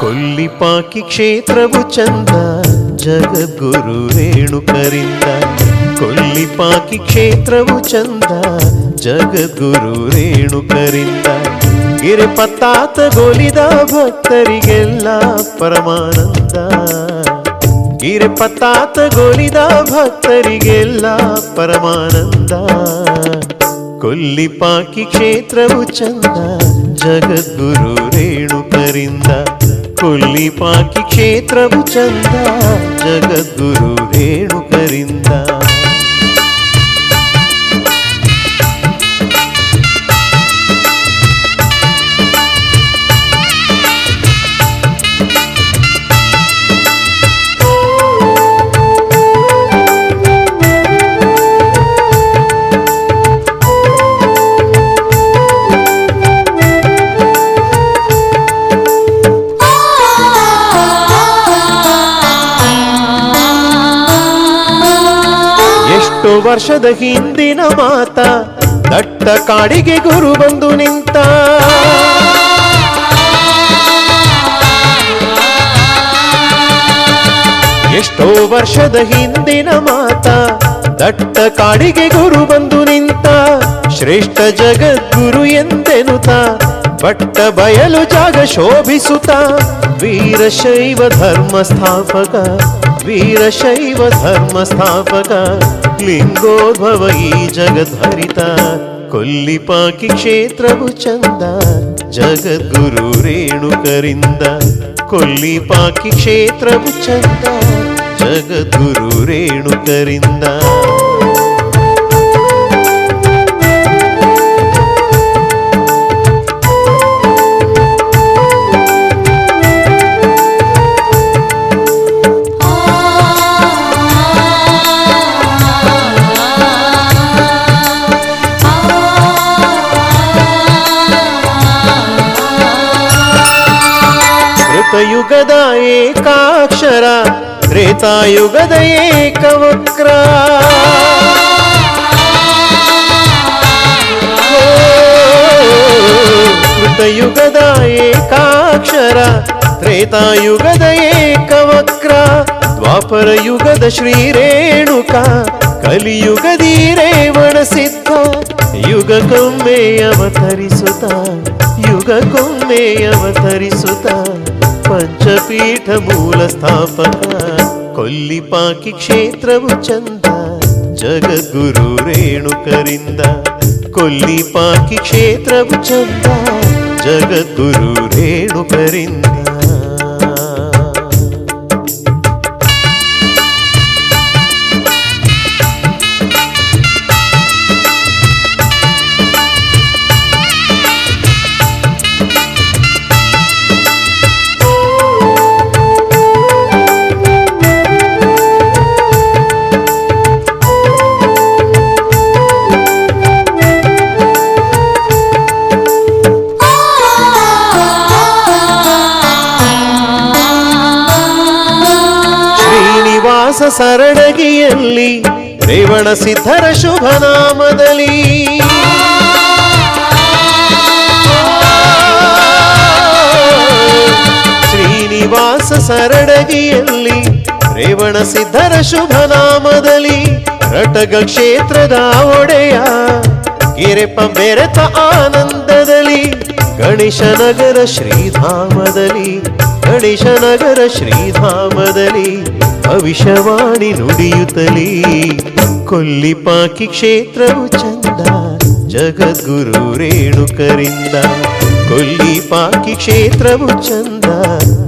ಕೊಲ್ಲಿಪಾಕಿ ಕ್ಷೇತ್ರವು ಚಂದ. ಜಗದ್ಗುರು ರೇಣುಕರಿಂದ. ಕೊಲ್ಲಿಪಾಕಿ ಕ್ಷೇತ್ರವು ಚಂದ. ಜಗದ್ಗುರು ರೇಣುಕರಿಂದ. ಗಿರಿ ಪತ್ತಾತ ಗೋಲಿದ ಭಕ್ತರಿಗೆಲ್ಲ ಪರಮಾನಂದ. ಗಿರಿ ಪತ್ತಾತ ಗೋಲಿದ ಭಕ್ತರಿಗೆಲ್ಲ ಪರಮಾನಂದ. ಕೊಲ್ಲಿಪಾಕಿ ಕ್ಷೇತ್ರವು ಚಂದ. ಜಗದ್ಗುರು ರೇಣುಕರಿಂದ. ಕೊಲ್ಲಿಪಾಕಿ ಕ್ಷೇತ್ರವು ಚಂದ ಜಗದ್ಗುರು ರೇಣುಕರಿಂದ ವರ್ಷದ ಹಿಂದಿನ ಮಾತ, ದಟ್ಟ ಕಾಡಿಗೆ ಗುರು ಬಂದು ನಿಂತ. ಎಷ್ಟೋ ವರ್ಷದ ಹಿಂದಿನ ಮಾತ, ದಟ್ಟ ಕಾಡಿಗೆ ಗುರು ಬಂದು ನಿಂತ. ಶ್ರೇಷ್ಠ ಜಗದ್ಗುರು ಎಂದೆನುತ ಬಟ್ಟ ಬಯಲು ಜಾಗ ಶೋಭಿಸುತ್ತ ವೀರಶೈವ ಧರ್ಮ ಸ್ಥಾಪಕ ವೀರಶೈವ ಧರ್ಮ ಸ್ಥಾಪಕ ಲಿಂಗೋದ್ಭವ ಈ ಜಗದ್ಭರಿತ ಕೊಲ್ಲಿಪಾಕಿ ಕ್ಷೇತ್ರವು ಚಂದ ಜಗದ್ಗುರು ರೇಣುಕರಿಂದ ಕೊಲ್ಲಿಪಾಕಿ ಕ್ಷೇತ್ರವು ಚಂದ ಜಗದ್ಗುರು ರೇಣುಕರಿಂದ ಕೃತಯುಗದ ಏಕಾಕ್ಷರ ತ್ರೇತಾಯುಗದ ಏಕವಕ್ರ ಕೃತಯುಗದ ಏಕಾಕ್ಷರ ತ್ರೇತಾಯುಗದ ಏಕವಕ್ರ ದ್ವಾಪರ ಯುಗದ ಶ್ರೀ ರೇಣುಕ ಕಲಿಯುಗದಿ ರೇವಣ ಸಿದ್ಧ ಯುಗಕ್ಕೊಮ್ಮೆ ಅವತರಿಸುತ್ತ ಯುಗಕ್ಕೊಮ್ಮೆ ಅವತರಿಸುತ್ತ ಪಂಚಪೀಠ ಮೂಲ ಸ್ಥಾಪಕ ಕೊಲ್ಲಿಪಾಕಿ ಕ್ಷೇತ್ರವು ಚಂದ ಜಗದ್ಗುರು ರೇಣುಕರಿಂದ ಕೊಲ್ಲಿಪಾಕಿ ಕ್ಷೇತ್ರವು ಚಂದ ಜಗದ್ಗುರು ರೇಣುಕರಿಂದ ಶ್ರೀನಿವಾಸ ಸರಡಗಿಯಲ್ಲಿ ರೇವಣ ಸಿದ್ಧರ ಶುಭ ನಾಮದಲ್ಲಿ. ಶ್ರೀನಿವಾಸ ಸರಡಗಿಯಲ್ಲಿ ರೇವಣ ಸಿದ್ಧರ ಶುಭ ನಾಮದಲ್ಲಿ ರಟಗ ಕ್ಷೇತ್ರದ ಒಡೆಯ ಗಿರೆಪ್ಪ ಬೆರೆತ ಆನಂದದಲ್ಲಿ ಗಣೇಶನಗರ ಶ್ರೀಧಾಮದಲ್ಲಿ ಗಣೇಶನಗರ ಶ್ರೀಧಾಮದಲ್ಲಿ ಭವಿಷ್ಯವಾಣಿ ನುಡಿಯುತ್ತಲೀ ಕೊಲ್ಲಿಪಾಕಿ ಕ್ಷೇತ್ರವು ಚಂದ, ಜಗದ್ಗುರು ರೇಣುಕರಿಂದ. ಕೊಲ್ಲಿಪಾಕಿ ಕ್ಷೇತ್ರವು ಚಂದ,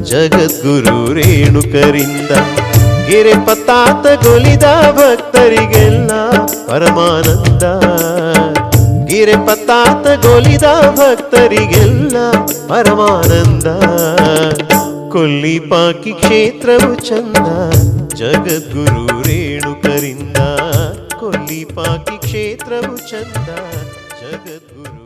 ಜಗದ್ಗುರು ರೇಣುಕರಿಂದ. ಗೆರೆ ಪತಾತ ಗೊಲಿದ ಭಕ್ತರಿಗೆಲ್ಲ ಪರಮಾನಂದ. ಗಿರೆ ಪತಾತ ಗೊಲಿದ ಭಕ್ತರಿಗೆಲ್ಲ ಪರಮಾನಂದ. ಕೊಲ್ಲಿಪಾಕಿ ಕ್ಷೇತ್ರವು ಚಂದ ಜಗದ್ಗುರು ರೇಣುಕರಿಂದ ಕೊಲ್ಲಿಪಾಕಿ ಕ್ಷೇತ್ರವು ಚಂದ ಜಗದ್ಗುರು